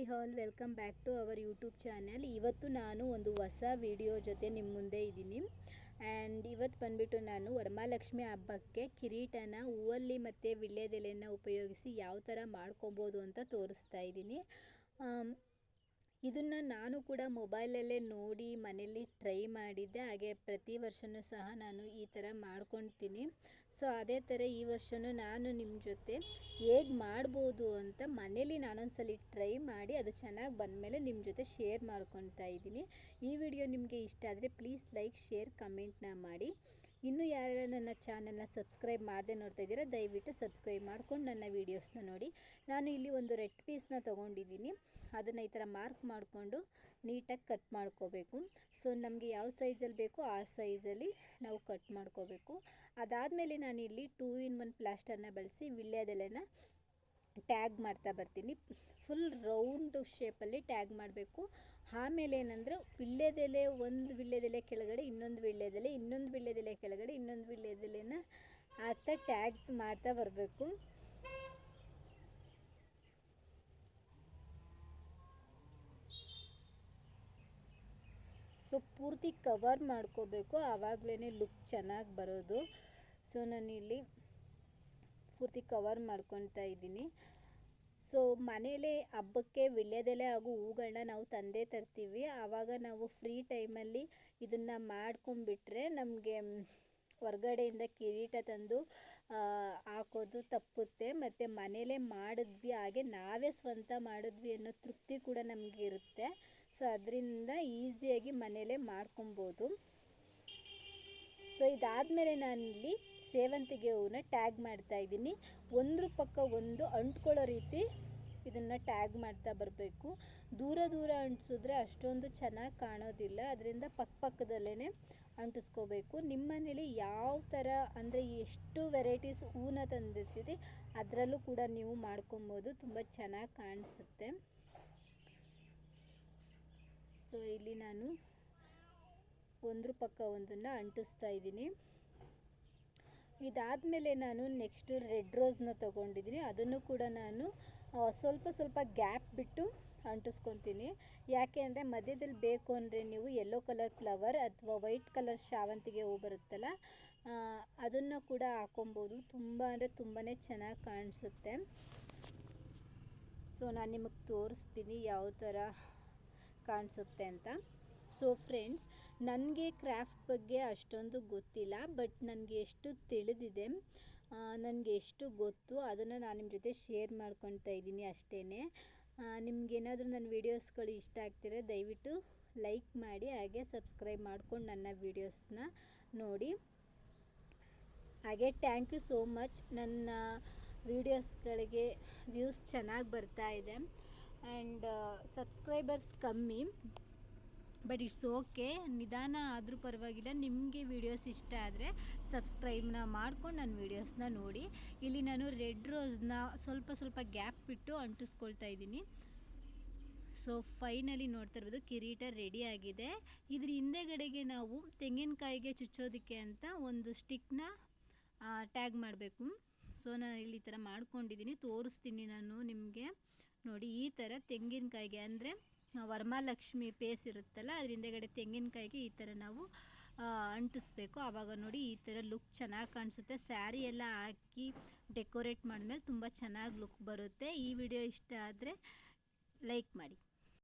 Hi all, welcome back to our YouTube channel. ಇವತ್ತು ನಾನು ಒಂದು ಹೊಸ ವಿಡಿಯೋ ಜೊತೆ ನಿಮ್ಮ ಮುಂದೆ ಇದ್ದೀನಿ. ಆ್ಯಂಡ್ ಇವತ್ತು ಬಂದುಬಿಟ್ಟು ನಾನು ವರಮಾಲಕ್ಷ್ಮಿ ಹಬ್ಬಕ್ಕೆ ಕಿರೀಟನ, ಹೂವಲ್ಲಿ ಮತ್ತು ವಿಳ್ಯದೆಲೆನ ಉಪಯೋಗಿಸಿ ಯಾವ ಥರ ಮಾಡ್ಕೊಬೋದು ಅಂತ ತೋರಿಸ್ತಾ ಇದ್ದೀನಿ. ಇದನ್ನು ನಾನು ಕೂಡ ಮೊಬೈಲಲ್ಲೇ ನೋಡಿ ಮನೆಯಲ್ಲಿ ಟ್ರೈ ಮಾಡಿದ್ದೆ. ಹಾಗೆ ಪ್ರತಿ ವರ್ಷವೂ ಸಹ ನಾನು ಈ ಥರ ಮಾಡ್ಕೊತೀನಿ. ಸೊ ಅದೇ ಥರ ಈ ವರ್ಷವೂ ನಾನು ನಿಮ್ಮ ಜೊತೆ ಹೇಗೆ ಮಾಡ್ಬೋದು ಅಂತ ಮನೇಲಿ ನಾನೊಂದ್ಸಲಿ ಟ್ರೈ ಮಾಡಿ ಅದು ಚೆನ್ನಾಗಿ ಬಂದಮೇಲೆ ನಿಮ್ಮ ಜೊತೆ ಶೇರ್ ಮಾಡ್ಕೊತಾ ಇದ್ದೀನಿ. ಈ ವಿಡಿಯೋ ನಿಮಗೆ ಇಷ್ಟ ಆದರೆ ಪ್ಲೀಸ್ ಲೈಕ್, ಶೇರ್, ಕಮೆಂಟ್ನ ಮಾಡಿ. ಇನ್ನೂ ಯಾರ್ಯಾರು ನನ್ನ ಚಾನಲ್ನ ಸಬ್ಸ್ಕ್ರೈಬ್ ಮಾಡದೆ ನೋಡ್ತಾ ಇದ್ದೀರಾ, ದಯವಿಟ್ಟು ಸಬ್ಸ್ಕ್ರೈಬ್ ಮಾಡ್ಕೊಂಡು ನನ್ನ ವೀಡಿಯೋಸ್ನ ನೋಡಿ. ನಾನು ಇಲ್ಲಿ ಒಂದು ರೆಡ್ ಪೀಸ್ನ ತೊಗೊಂಡಿದ್ದೀನಿ. ಅದನ್ನು ಈ ಥರ ಮಾರ್ಕ್ ಮಾಡಿಕೊಂಡು ನೀಟಾಗಿ ಕಟ್ ಮಾಡ್ಕೋಬೇಕು. ಸೊ, ನಮಗೆ ಯಾವ ಸೈಜಲ್ಲಿ ಬೇಕೋ ಆ ಸೈಜಲ್ಲಿ ನಾವು ಕಟ್ ಮಾಡ್ಕೋಬೇಕು. ಅದಾದಮೇಲೆ ನಾನು ಇಲ್ಲಿ ಟೂ ಇನ್ ಒನ್ ಪ್ಲಾಸ್ಟರ್ನ ಬಳಸಿ, ವಿಳ್ಯದೆಲೆನ ಟ್ಯಾಗ್ ಮಾಡ್ತಾ ಬರ್ತೀನಿ. ಫುಲ್ ರೌಂಡ್ ಶೇಪಲ್ಲಿ ಟ್ಯಾಗ್ ಮಾಡಬೇಕು. ಆಮೇಲೆ ಏನಂದ್ರೆ ವಿಳ್ಯದೆಲೆ ಒಂದು ವಿಳ್ಯದೆಲೆ ಕೆಳಗಡೆ ಇನ್ನೊಂದು ವಿಳ್ಯದೆಲೆ ಇನ್ನೊಂದು ವಿಳ್ಯದೆಲೆ ಕೆಳಗಡೆ ಇನ್ನೊಂದು ವಿಳ್ಯದೆಲೆನ ಹಾಕ್ತಾ ಟ್ಯಾಗ್ ಮಾಡ್ತಾ ಬರಬೇಕು. ಸೊ ಪೂರ್ತಿ ಕವರ್ ಮಾಡ್ಕೋಬೇಕು. ಆವಾಗಲೇ ಲುಕ್ ಚೆನ್ನಾಗಿ ಬರೋದು. ಸೊ ನಾನಿಲ್ಲಿ ಪೂರ್ತಿ ಕವರ್ ಮಾಡ್ಕೊತಾ ಇದ್ದೀನಿ. ಸೊ ಮನೇಲೇ ಹಬ್ಬಕ್ಕೆ ವಿಳ್ಯದೆಲೆ ಹಾಗೂ ಹೂಗಳನ್ನ ನಾವು ತಂದೇ ತರ್ತೀವಿ. ಆವಾಗ ನಾವು ಫ್ರೀ ಟೈಮಲ್ಲಿ ಇದನ್ನು ಮಾಡ್ಕೊಂಬಿಟ್ರೆ ನಮಗೆ ಹೊರ್ಗಡೆಯಿಂದ ಕಿರೀಟ ತಂದು ಹಾಕೋದು ತಪ್ಪುತ್ತೆ. ಮತ್ತು ಮನೇಲೇ ಮಾಡಿದ್ವಿ, ಹಾಗೆ ನಾವೇ ಸ್ವಂತ ಮಾಡಿದ್ವಿ ಅನ್ನೋ ತೃಪ್ತಿ ಕೂಡ ನಮಗೆ ಇರುತ್ತೆ. ಸೊ ಅದರಿಂದ ಈಸಿಯಾಗಿ ಮನೇಲೇ ಮಾಡ್ಕೊಬೋದು. ಸೊ ಇದಾದಮೇಲೆ ನಾನಿಲ್ಲಿ ಸೇವಂತಿಗೆ ಹೂವನ್ನ ಟ್ಯಾಗ್ ಮಾಡ್ತಾ ಇದ್ದೀನಿ. ಒಂದ್ರ ಪಕ್ಕ ಒಂದು ಅಂಟ್ಕೊಳ್ಳೋ ರೀತಿ ಇದನ್ನು ಟ್ಯಾಗ್ ಮಾಡ್ತಾ ಬರಬೇಕು. ದೂರ ದೂರ ಅಂಟಿಸಿದ್ರೆ ಅಷ್ಟೊಂದು ಚೆನ್ನಾಗಿ ಕಾಣೋದಿಲ್ಲ. ಅದರಿಂದ ಪಕ್ಕ ಪಕ್ಕದಲ್ಲೇ ಅಂಟಿಸ್ಕೋಬೇಕು. ನಿಮ್ಮ ಮನೇಲಿ ಯಾವ ಥರ ಅಂದರೆ ಎಷ್ಟು ವೆರೈಟೀಸ್ ಹೂನ ತಂದಿರ್ತೀರಿ ಅದರಲ್ಲೂ ಕೂಡ ನೀವು ಮಾಡ್ಕೊಬೋದು. ತುಂಬ ಚೆನ್ನಾಗಿ ಕಾಣಿಸುತ್ತೆ. ಸೊ ಇಲ್ಲಿ ನಾನು ಒಂದ್ರ ಪಕ್ಕ ಒಂದನ್ನು ಅಂಟಿಸ್ತಾ ಇದ್ದೀನಿ. ಇದಾದಮೇಲೆ ನಾನು ನೆಕ್ಸ್ಟು ರೆಡ್ ರೋಸ್ನ ತೊಗೊಂಡಿದ್ದೀನಿ. ಅದನ್ನು ಕೂಡ ನಾನು ಸ್ವಲ್ಪ ಸ್ವಲ್ಪ ಗ್ಯಾಪ್ ಬಿಟ್ಟು ಅಂಟಿಸ್ಕೊತೀನಿ. ಯಾಕೆ ಅಂದರೆ ಮಧ್ಯದಲ್ಲಿ ಬೇಕು ಅಂದರೆ ನೀವು ಯೆಲ್ಲೋ ಕಲರ್ ಫ್ಲವರ್ ಅಥವಾ ವೈಟ್ ಕಲರ್ ಶಾವಂತಿಗೆ ಹೂ ಬರುತ್ತಲ್ಲ ಅದನ್ನು ಕೂಡ ಹಾಕೊಬೋದು. ತುಂಬ ಅಂದರೆ ತುಂಬಾ ಚೆನ್ನಾಗಿ ಕಾಣಿಸುತ್ತೆ. ಸೊ ನಾನು ನಿಮಗೆ ತೋರಿಸ್ತೀನಿ ಯಾವ ಥರ ಕಾಣಿಸುತ್ತೆ ಅಂತ. ಸೊ ಫ್ರೆಂಡ್ಸ್ ನನಗೆ ಕ್ರಾಫ್ಟ್ ಬಗ್ಗೆ ಅಷ್ಟೊಂದು ಗೊತ್ತಿಲ್ಲ ಬಟ್ ನನಗೆ ಎಷ್ಟು ತಿಳಿದಿದೆ ನನಗೆ ಎಷ್ಟು ಗೊತ್ತು ಅದನ್ನು ನಾನು ನಿಮ್ಮ ಜೊತೆ ಶೇರ್ ಮಾಡ್ಕೊತಾ ಇದ್ದೀನಿ ಅಷ್ಟೇ ನಿಮಗೇನಾದರೂ ನನ್ನ ವೀಡಿಯೋಸ್ಗಳು ಇಷ್ಟ ಆಗ್ತಿದ್ರೆ ದಯವಿಟ್ಟು ಲೈಕ್ ಮಾಡಿ, ಹಾಗೆ ಸಬ್ಸ್ಕ್ರೈಬ್ ಮಾಡ್ಕೊಂಡು ನನ್ನ ವೀಡಿಯೋಸ್ನ ನೋಡಿ. ಹಾಗೆ ಥ್ಯಾಂಕ್ ಯು ಸೋ ಮಚ್ ನನ್ನ ವೀಡಿಯೋಸ್ಗಳಿಗೆ ವ್ಯೂಸ್ ಚೆನ್ನಾಗಿ ಬರ್ತಾ ಇದೆ. ಆ್ಯಂಡ್ ಸಬ್ಸ್ಕ್ರೈಬರ್ಸ್ ಕಮ್ಮಿ. ಬಟ್ ಇಟ್ಸ್ ಓಕೆ, ನಿಧಾನ ಆದರೂ ಪರವಾಗಿಲ್ಲ. ನಿಮಗೆ ವೀಡಿಯೋಸ್ ಇಷ್ಟ ಆದರೆ ಸಬ್ಸ್ಕ್ರೈಬ್ನ ಮಾಡ್ಕೊಂಡು ನನ್ನ ವೀಡಿಯೋಸ್ನ ನೋಡಿ. ಇಲ್ಲಿ ನಾನು ರೆಡ್ ರೋಸ್ನ ಸ್ವಲ್ಪ ಸ್ವಲ್ಪ ಗ್ಯಾಪ್ ಬಿಟ್ಟು ಅಂಟಿಸ್ಕೊಳ್ತಾ ಇದ್ದೀನಿ. ಸೊ ಫೈನಲಿ ನೋಡ್ತಾ ಇರ್ಬೋದು, ಕಿರೀಟ ರೆಡಿ ಆಗಿದೆ. ಇದ್ರ ಹಿಂದೆಗಡೆಗೆ ನಾವು ತೆಂಗಿನಕಾಯಿಗೆ ಚುಚ್ಚೋದಕ್ಕೆ ಅಂತ ಒಂದು ಸ್ಟಿಕ್ನ ಟ್ಯಾಗ್ ಮಾಡಬೇಕು. ಸೊ ನಾನು ಇಲ್ಲಿ ಈ ಥರ ಮಾಡ್ಕೊಂಡಿದ್ದೀನಿ. ತೋರಿಸ್ತೀನಿ ನಾನು ನಿಮಗೆ. ನೋಡಿ, ಈ ಥರ ತೆಂಗಿನಕಾಯಿಗೆ ಅಂದರೆ ವರಮಹಾಲಕ್ಷ್ಮಿ ಪೇಸ್ ಇರುತ್ತಲ್ಲ, ಅದ್ರ ಹಿಂದೆಗಡೆ ತೆಂಗಿನಕಾಯಿಗೆ ಈ ಥರ ನಾವು ಅಂಟಿಸ್ಬೇಕು. ಆವಾಗ ನೋಡಿ ಈ ಥರ ಲುಕ್ ಚೆನ್ನಾಗಿ ಕಾಣಿಸುತ್ತೆ. ಸ್ಯಾರಿ ಎಲ್ಲ ಹಾಕಿ ಡೆಕೋರೇಟ್ ಮಾಡಿದ್ಮೇಲೆ ತುಂಬ ಚೆನ್ನಾಗಿ ಲುಕ್ ಬರುತ್ತೆ. ಈ ವಿಡಿಯೋ ಇಷ್ಟ ಆದರೆ ಲೈಕ್ ಮಾಡಿ.